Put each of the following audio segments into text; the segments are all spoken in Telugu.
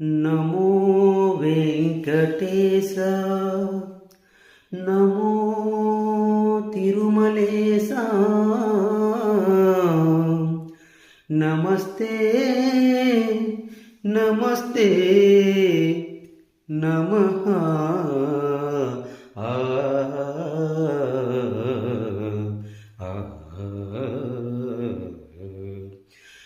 నమో వెంకటేశ నమో తిరుమలేశ నమస్తే నమస్తే నమ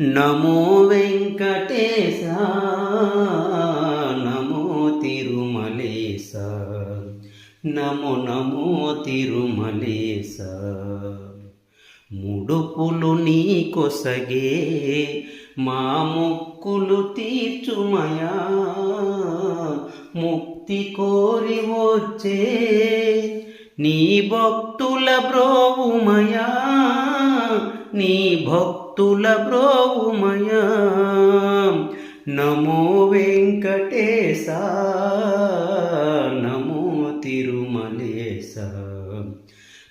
నమో వెంకటేశ నమో తిరుమలేశ నమో నమో తిరుమలేశ. ముడుపులు నీ కొసగే మా ముక్కులు తీర్చుమయా. ముక్తి కోరి వచ్చే నీ భక్తుల బ్రోవుమయా. నీ భక్తుల బ్రోవుమయా. నమో వెంకటేశ నమో తిరుమలేశ.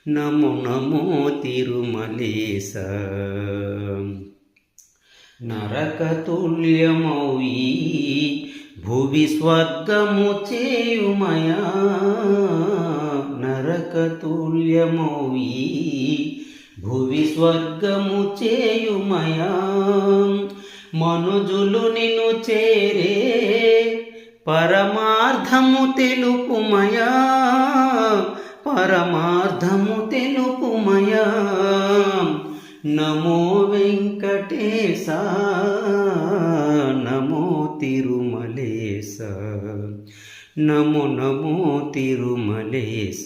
నమో నమో తిరుమలేశ. నరకతుల్యమౌయి భువి స్వర్గము చేయుమయా. నరకతుల్యమౌయి భువి స్వర్గము చేయుమయా? మనుజులు నిన్ను చేరే పరమార్థము తెలుపుమయా? పరమార్థము తెలుపుమయా? నమో వెంకటేశ నమో తిరుమలేశ నమో నమో తిరుమలేశ.